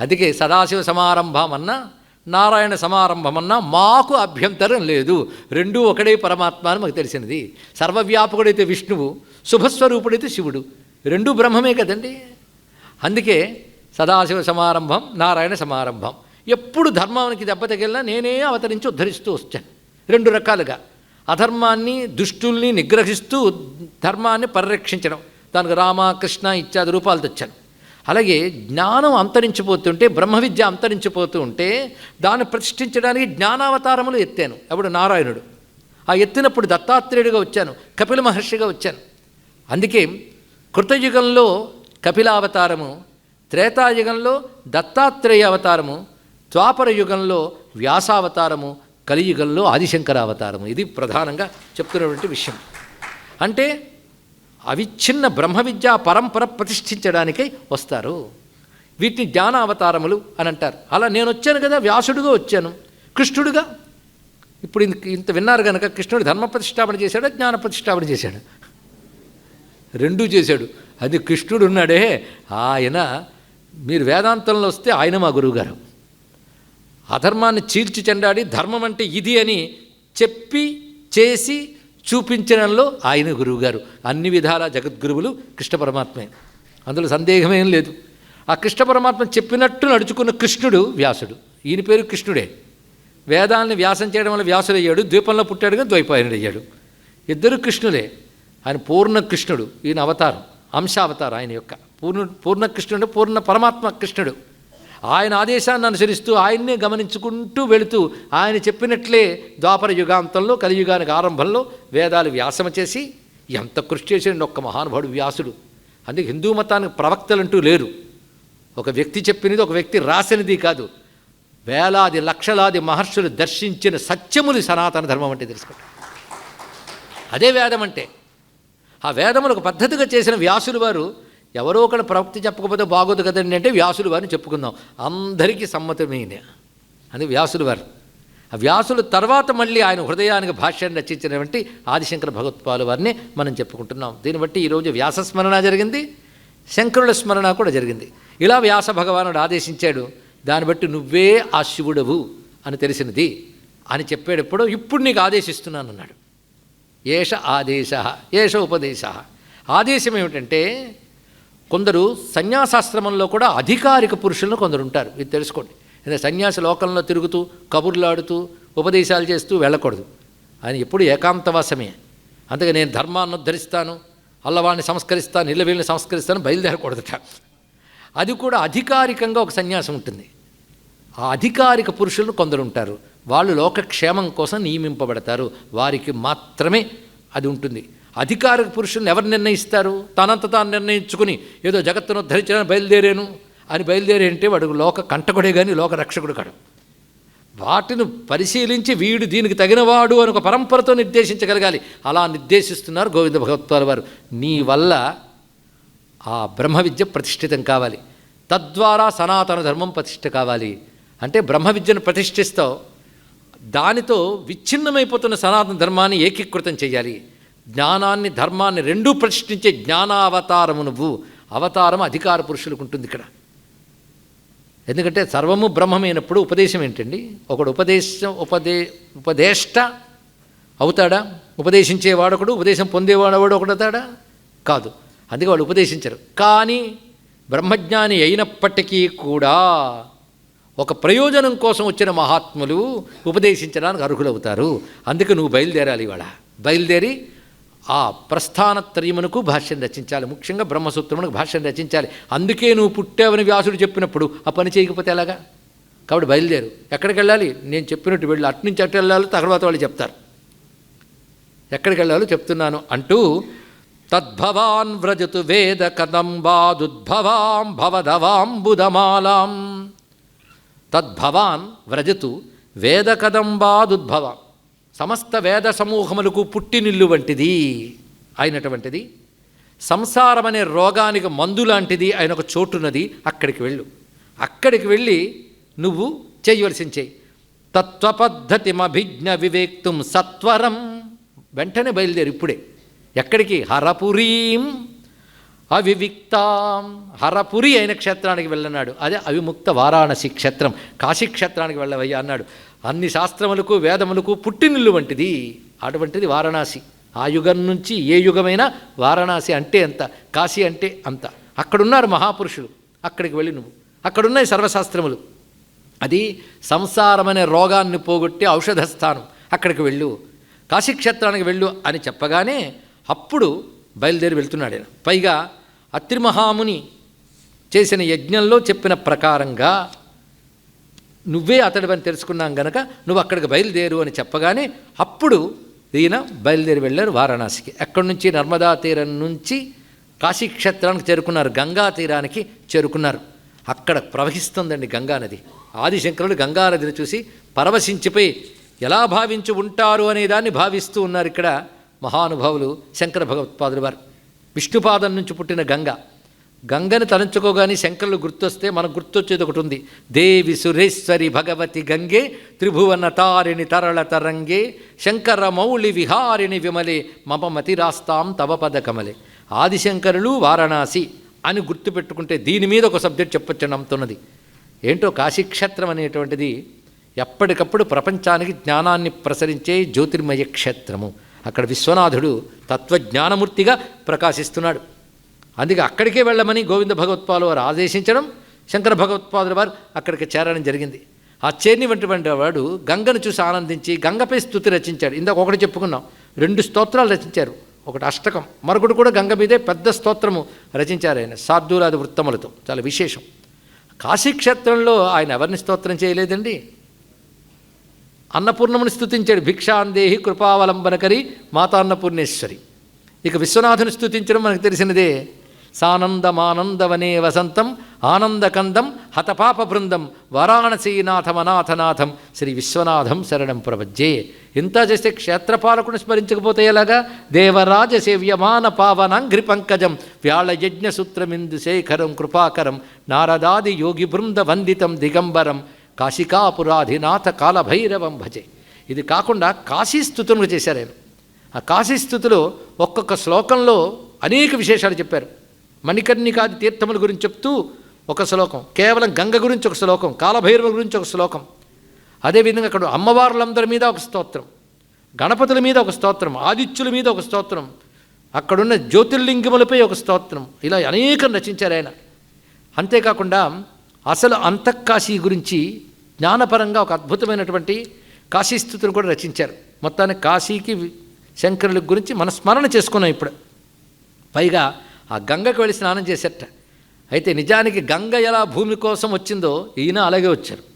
అందుకే సదాశివ సమారంభం అన్నా నారాయణ సమారంభం అన్నా మాకు అభ్యంతరం లేదు. రెండూ ఒకడే పరమాత్మ అని మాకు తెలిసినది. సర్వవ్యాపకుడైతే విష్ణువు శుభస్వరూపుడైతే శివుడు. రెండూ బ్రహ్మమే కదండి. అందుకే సదాశివ సమారంభం నారాయణ సమారంభం. ఎప్పుడు ధర్మానికి దెబ్బ తగిలినా నేనే అవతరించి ఉద్ధరిస్తూ వచ్చాను. రెండు రకాలుగా. అధర్మాన్ని దుష్టుల్ని నిగ్రహిస్తూ ధర్మాన్ని పరిరక్షించడం. దానికి రామ కృష్ణ ఇత్యాది రూపాలు తెచ్చాను. అలాగే జ్ఞానం అంతరించిపోతుంటే బ్రహ్మ విద్య అంతరించిపోతూ ఉంటే దాన్ని ప్రతిష్ఠించడానికి జ్ఞానావతారములు ఎత్తాను. అప్పుడు నారాయణుడు. ఆ ఎత్తినప్పుడు దత్తాత్రేయుడిగా వచ్చాను కపిల మహర్షిగా వచ్చాను. అందుకే కృతయుగంలో కపిలావతారము త్రేతాయుగంలో దత్తాత్రేయ అవతారము ద్వాపర యుగంలో వ్యాసావతారము కలియుగంలో ఆదిశంకర అవతారము ఇది ప్రధానంగా చెప్తున్నటువంటి విషయం. అంటే అవిచ్ఛిన్న బ్రహ్మ విద్యా పరంపర ప్రతిష్ఠించడానికై వస్తారు. వీటిని జ్ఞాన అవతారములు అని అంటారు. అలా నేను వచ్చాను కదా వ్యాసుడుగా వచ్చాను. కృష్ణుడుగా? ఇప్పుడు ఇంత ఇంత విన్నారు కనుక కృష్ణుడు ధర్మ ప్రతిష్టాపన చేశాడా జ్ఞాన ప్రతిష్టాపన చేశాడు. రెండూ చేశాడు. అది కృష్ణుడు ఉన్నాడే ఆయన మీరు వేదాంతంలో వస్తే ఆయన మా గురువుగారు. అధర్మాన్ని చీల్చి చెండాడి ధర్మం అంటే ఇది అని చెప్పి చేసి చూపించడంలో ఆయన గురువుగారు. అన్ని విధాల జగద్గురువులు కృష్ణ పరమాత్మే. అందులో సందేహమేం లేదు. ఆ కృష్ణ పరమాత్మ చెప్పినట్టు నడుచుకున్న కృష్ణుడు వ్యాసుడు. ఈయన పేరు కృష్ణుడే. వేదాలను వ్యాసం చేయడం వల్ల వ్యాసుడయ్యాడు ద్వీపంలో పుట్టాడు కానీ ద్వైపాయనుడయ్యాడు ఇద్దరు కృష్ణులే. ఆయన పూర్ణ కృష్ణుడు. ఈయన అవతారం అంశావతారం ఆయన యొక్క. పూర్ణ పూర్ణ కృష్ణుడు పూర్ణ పరమాత్మ కృష్ణుడు. ఆయన ఆదేశాన్ని అనుసరిస్తూ ఆయన్నే గమనించుకుంటూ వెళుతూ ఆయన చెప్పినట్లే ద్వాపర యుగాంతంలో కలియుగానికి ఆరంభంలో వేదాలు వ్యాసమ చేసి ఎంత కృషి చేసిన ఒక్క మహానుభావుడు వ్యాసుడు. అందుకే హిందూ మతానికి ప్రవక్తలంటూ లేరు. ఒక వ్యక్తి చెప్పినది ఒక వ్యక్తి రాసినది కాదు. వేలాది లక్షలాది మహర్షులు దర్శించిన సత్యములు సనాతన ధర్మం అంటే తెలుసుకోండి. అదే వేదం అంటే. ఆ వేదములు ఒక పద్ధతిగా చేసిన వ్యాసులు వారు ఎవరో ఒకళ్ళు ప్రవక్తి చెప్పకపోతే బాగోదు కదండి అంటే వ్యాసులు వారిని చెప్పుకుందాం. అందరికీ సమ్మతమైన. అని వ్యాసులు వారు. ఆ వ్యాసులు తర్వాత మళ్ళీ ఆయన హృదయానికి భాష్యాన్ని రచించినటువంటి ఆదిశంకర భగవత్పాలు వారిని మనం చెప్పుకుంటున్నాం. దీన్ని బట్టి ఈరోజు వ్యాస స్మరణ జరిగింది శంకరుల స్మరణ కూడా జరిగింది. ఇలా వ్యాస భగవానుడు ఆదేశించాడు దాన్ని బట్టి నువ్వే ఆ శివుడవు అని తెలిసినది. అని చెప్పేటప్పుడు ఇప్పుడు నీకు ఆదేశిస్తున్నాను అన్నాడు ఏష ఆదేశ ఏష ఉపదేశ. ఆదేశం ఏమిటంటే కొందరు సన్యాసాశ్రమంలో కూడా అధికారిక పురుషులను కొందరు ఉంటారు. ఇది తెలుసుకోండి. అంటే సన్యాసి లోకంలో తిరుగుతూ కబుర్లాడుతూ ఉపదేశాలు చేస్తూ వెళ్ళకూడదు. ఆయన ఎప్పుడు ఏకాంతవాసమే. అందుకే నేను ధర్మాన్ని ఉద్ధరిస్తాను అల్లవాడిని సంస్కరిస్తాను ఇళ్ళ వీళ్ళని సంస్కరిస్తాను బయలుదేరకూడదట అది కూడా అధికారికంగా ఒక సన్యాసం ఉంటుంది. ఆ అధికారిక పురుషులు కొందరు ఉంటారు. వాళ్ళు లోకక్షేమం కోసం నియమింపబడతారు. వారికి మాత్రమే అది ఉంటుంది. అధికారిక పురుషులను ఎవరు నిర్ణయిస్తారు? తనంత తాను నిర్ణయించుకుని ఏదో జగత్తును ఉద్ధరించడానికి బయలుదేరాను అని బయలుదేరి అంటే వాడు లోక కంటకుడే కానీ లోక రక్షకుడు కాడు. వాటిని పరిశీలించి వీడు దీనికి తగినవాడు అని ఒక పరంపరతో నిర్దేశించగలగాలి. అలా నిర్దేశిస్తున్నారు గోవింద భగవత్పాల వారు. నీ వల్ల ఆ బ్రహ్మ విద్య ప్రతిష్ఠితం కావాలి. తద్వారా సనాతన ధర్మం ప్రతిష్ఠ కావాలి. అంటే బ్రహ్మ విద్యను ప్రతిష్ఠిస్తావు. దానితో విచ్ఛిన్నమైపోతున్న సనాతన ధర్మాన్ని ఏకీకృతం చేయాలి. జ్ఞానాన్ని ధర్మాన్ని రెండూ ప్రతిష్ఠించే జ్ఞానావతారము నువ్వు. అవతారం అధికార పురుషులకు ఉంటుంది ఇక్కడ. ఎందుకంటే సర్వము బ్రహ్మమైనప్పుడు ఉపదేశం ఏంటండి? ఒకడు ఉపదేశం ఉపదే ఉపదేష్ట అవుతాడా? ఉపదేశించేవాడొకడు ఉపదేశం పొందేవాడవాడు ఒకడవుతాడా కాదు. అందుకే వాళ్ళు ఉపదేశించరు. కానీ బ్రహ్మజ్ఞాని అయినప్పటికీ కూడా ఒక ప్రయోజనం కోసం వచ్చిన మహాత్ములు ఉపదేశించడానికి అర్హులవుతారు. అందుకే నువ్వు బయలుదేరాలి ఇవాళ. బయలుదేరి ఆ ప్రస్థానత్రయమునకు భాష్యం రచించాలి. ముఖ్యంగా బ్రహ్మసూత్రమునకు భాష్యం రచించాలి. అందుకే నువ్వు పుట్టావని వ్యాసుడు చెప్పినప్పుడు ఆ పని చేయకపోతే ఎలాగా? కాబట్టి బయలుదేరు. ఎక్కడికి వెళ్ళాలి? నేను చెప్పినట్టు వెళ్ళి అటు నుంచి అటు వెళ్ళాలి తర్వాత వాళ్ళు చెప్తారు. ఎక్కడికి వెళ్ళాలో చెప్తున్నాను అంటూ తద్భవాన్ వ్రజతు వేద కదంబాదుద్భవాం భవధవాంబుధమాలాం తద్భవాన్ వ్రజతు వేద కదంబాదుద్భవాం. సమస్త వేద సమూహములకు పుట్టినిల్లు వంటిది అయినటువంటిది. సంసారం అనే రోగానికి మందు లాంటిది ఆయన ఒక చోటున్నది అక్కడికి వెళ్ళు. అక్కడికి వెళ్ళి నువ్వు చేయవలసింది చేయి. తత్వపద్ధతిమభిజ్ఞ వివేక్తుం సత్వరం. వెంటనే బయలుదేరు ఇప్పుడే. ఎక్కడికి? హరపురీం. అవివిక్తాం. హరపురి అయిన క్షేత్రానికి వెళ్ళన్నాడు. అదే అవిముక్త వారాణసి క్షేత్రం. కాశీ క్షేత్రానికి వెళ్ళవయ్యా అన్నాడు. అన్ని శాస్త్రములకు వేదములకు పుట్టినిల్లు వంటిది. అటువంటిది వారణాసి. ఆ యుగం నుంచి ఏ యుగమైనా వారణాసి అంటే అంత కాశీ అంటే అంత. అక్కడున్నారు మహాపురుషులు. అక్కడికి వెళ్ళి నువ్వు. అక్కడున్నాయి సర్వశాస్త్రములు. అది సంసారమనే రోగాన్ని పోగొట్టి ఔషధ స్థానం. అక్కడికి వెళ్ళు. కాశీక్షేత్రానికి వెళ్ళు అని చెప్పగానే అప్పుడు బయలుదేరి వెళ్తున్నాడు ఆయన. పైగా అత్రిమహాముని చేసిన యజ్ఞంలో చెప్పిన ప్రకారంగా నువ్వే అతడివని తెలుసుకున్నాం గనక నువ్వు అక్కడికి బయలుదేరు అని చెప్పగానే అప్పుడు ఈయన బయలుదేరి వెళ్ళారు వారణాసికి. అక్కడి నుంచి? నర్మదా తీరం నుంచి కాశీక్షేత్రానికి చేరుకున్నారు. గంగా తీరానికి చేరుకున్నారు. అక్కడ ప్రవహిస్తుందండి గంగా నది. ఆదిశంకరుడు గంగా నదిని చూసి పరవశించిపోయి ఎలా భావించి ఉంటారు అనేదాన్ని భావిస్తూ ఉన్నారు ఇక్కడ మహానుభావులు శంకర భగవత్పాదులు వారు. విష్ణుపాదం నుంచి పుట్టిన గంగ. గంగని తలంచుకోగానే శంకరులు గుర్తొస్తే మనకు గుర్తొచ్చేది ఒకటి ఉంది. దేవి సురేశ్వరి భగవతి గంగే త్రిభువన తారిణి తరళ తరంగే శంకర మౌళి విహారిణి విమలే మమ మతిరాస్తాం తవ పద కమలే. ఆదిశంకరులు వారణాసి అని గుర్తుపెట్టుకుంటే దీని మీద ఒక సబ్జెక్ట్ చెప్పొచ్చు నమ్ముతున్నది. ఏంటో కాశీక్షేత్రం అనేటువంటిది ఎప్పటికప్పుడు ప్రపంచానికి జ్ఞానాన్ని ప్రసరించే జ్యోతిర్మయ క్షేత్రము. అక్కడ విశ్వనాథుడు తత్వజ్ఞానమూర్తిగా ప్రకాశిస్తున్నాడు. అందుకే అక్కడికే వెళ్ళమని గోవింద భగవత్పాలు వారు ఆదేశించడం శంకర భగవత్పాదుల వారు అక్కడికి చేరడం జరిగింది. ఆ చేరినటువంటి వాడు గంగను చూసి ఆనందించి గంగపై స్థుతి రచించాడు. ఇందాక ఒకటి చెప్పుకున్నాం రెండు స్తోత్రాలు రచించారు. ఒకటి అష్టకం మరొకటి కూడా గంగ మీదే పెద్ద స్తోత్రము రచించారు ఆయన సార్దూలాది వృత్తములతో. చాలా విశేషం. కాశీక్షేత్రంలో ఆయన ఎవరిని స్తోత్రం చేయలేదండి? అన్నపూర్ణముని స్థుతించాడు భిక్షాందేహి కృపావలంబనకరి మాతాన్నపూర్ణేశ్వరి. ఇక విశ్వనాథుని స్థుతించడం మనకు తెలిసినదే. సానందమానందవనే వసంతం ఆనందకందం హతపాప బృందం వారాణసీనాథమనాథనాథం శ్రీ విశ్వనాథం శరణం ప్రవజ్జే. ఇంత చేస్తే క్షేత్రపాలకుని స్మరించకపోతే ఎలాగా? దేవరాజ సేవ్యమాన పావనాంఘ్రి పంకజం వ్యాళయజ్ఞ సూత్రమిందు శేఖరం కృపాకరం నారదాది యోగి బృంద వందితం దిగంబరం కాశికాపురాధినాథ కాలభైరవం భజే. ఇది కాకుండా కాశీస్థుతులు చేశారు ఆయన. ఆ కాశీస్థుతిలో ఒక్కొక్క శ్లోకంలో అనేక విశేషాలు చెప్పారు. మణికర్ణికాది తీర్థముల గురించి చెప్తూ ఒక శ్లోకం. కేవలం గంగ గురించి ఒక శ్లోకం కాలభైరవ గురించి ఒక శ్లోకం. అదేవిధంగా అక్కడ అమ్మవార్లందరి మీద ఒక స్తోత్రం గణపతుల మీద ఒక స్తోత్రం ఆదిత్యుల మీద ఒక స్తోత్రం అక్కడున్న జ్యోతిర్లింగములపై ఒక స్తోత్రం. ఇలా అనేకం రచించారు ఆయన. అంతేకాకుండా అసలు అంతఃకాశీ గురించి జ్ఞానపరంగా ఒక అద్భుతమైనటువంటి కాశీస్థుతులు కూడా రచించారు. మొత్తానికి కాశీకి శంకరుల గురించి మన స్మరణ చేసుకున్నాం ఇప్పుడు. పైగా ఆ గంగకు వెళ్ళి స్నానం చేసేట. అయితే నిజానికి గంగ ఎలా భూమి కోసం వచ్చిందో ఈయన అలాగే వచ్చారు.